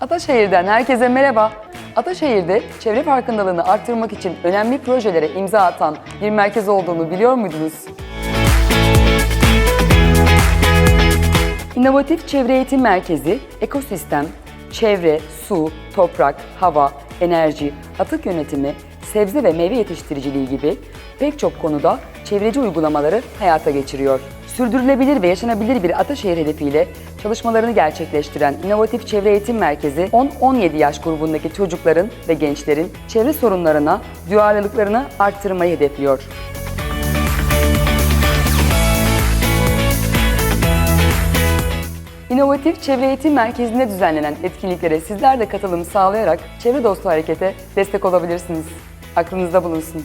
Ataşehir'den herkese merhaba. Ataşehir'de çevre farkındalığını arttırmak için önemli projelere imza atan bir merkez olduğunu biliyor muydunuz? İnovatif Çevre Eğitim Merkezi, ekosistem, çevre, su, toprak, hava, enerji, atık yönetimi, sebze ve meyve yetiştiriciliği gibi pek çok konuda çevreci uygulamaları hayata geçiriyor. Sürdürülebilir ve yaşanabilir bir Ataşehir hedefiyle çalışmalarını gerçekleştiren İnovatif Çevre Eğitim Merkezi 10-17 yaş grubundaki çocukların ve gençlerin çevre sorunlarına duyarlılıklarını arttırmayı hedefliyor. İnovatif Çevre Eğitim Merkezi'nde düzenlenen etkinliklere sizler de katılım sağlayarak çevre dostu harekete destek olabilirsiniz. Aklınızda bulunsun.